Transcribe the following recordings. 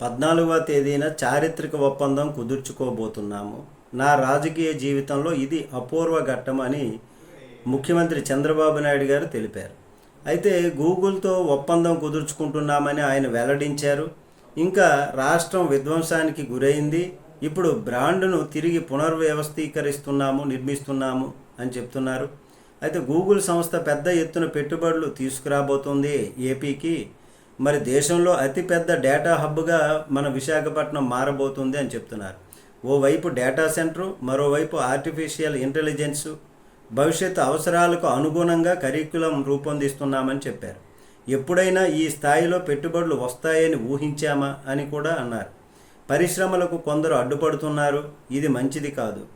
పద్నాలుగవ తేదీన చారిత్రక ఒప్పందం కుదుర్చుకోబోతున్నాము. నా రాజకీయ జీవితంలో ఇది అపూర్వ ఘట్టం అని ముఖ్యమంత్రి చంద్రబాబు నాయుడు గారు తెలిపారు. అయితే గూగుల్తో ఒప్పందం కుదుర్చుకుంటున్నామని ఆయన వెల్లడించారు. ఇంకా రాష్ట్రం విధ్వంసానికి గురైంది. ఇప్పుడు బ్రాండ్ను తిరిగి పునర్వ్యవస్థీకరిస్తున్నాము నిర్మిస్తున్నాము అని చెప్తున్నారు. అయితే గూగుల్ సంస్థ పెద్ద ఎత్తున పెట్టుబడులు తీసుకురాబోతోంది ఏపీకి. మరి దేశంలో అతిపెద్ద డేటా హబ్గా మన విశాఖపట్నం మారబోతుంది అని చెప్తున్నారు. ఓవైపు డేటా సెంటరు మరోవైపు ఆర్టిఫిషియల్ ఇంటెలిజెన్సు భవిష్యత్ అవసరాలకు అనుగుణంగా కరికులం రూపొందిస్తున్నామని చెప్పారు. ఎప్పుడైనా ఈ స్థాయిలో పెట్టుబడులు వస్తాయని ఊహించామా అని కూడా అన్నారు. పరిశ్రమలకు కొందరు అడ్డుపడుతున్నారు ఇది మంచిది కాదు.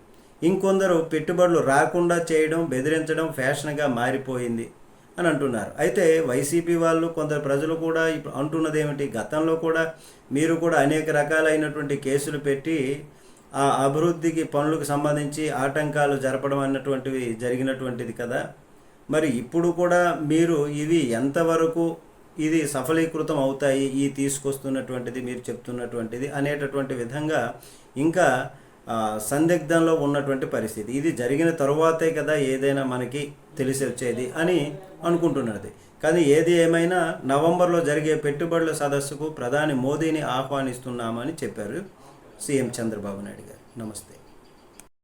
ఇంకొందరు పెట్టుబడులు రాకుండా చేయడం బెదిరించడం ఫ్యాషన్గా మారిపోయింది. అని అంటున్నారు. అయితే వైసీపీ వాళ్ళు కొందరు ప్రజలు కూడా ఇప్పుడు అంటున్నది ఏమిటి గతంలో కూడా మీరు కూడా అనేక రకాలైనటువంటి కేసులు పెట్టి ఆ అభివృద్ధికి పనులకు సంబంధించి ఆటంకాలు జరపడం అన్నటువంటివి జరిగినటువంటిది కదా. మరి ఇప్పుడు కూడా మీరు ఇవి ఎంతవరకు ఇది సఫలీకృతం అవుతాయి? ఈ తీసుకొస్తున్నటువంటిది మీరు చెప్తున్నటువంటిది అనేటటువంటి విధంగా ఇంకా సందిగ్ధంలో ఉన్నటువంటి పరిస్థితి. ఇది జరిగిన తరువాతే కదా ఏదైనా మనకి తెలిసి వచ్చేది అని అనుకుంటున్నది. కానీ ఏది ఏమైనా నవంబర్లో జరిగే పెట్టుబడుల సదస్సుకు ప్రధాని మోదీని ఆహ్వానిస్తున్నామని చెప్పారు సీఎం చంద్రబాబు నాయుడు గారు. నమస్తే.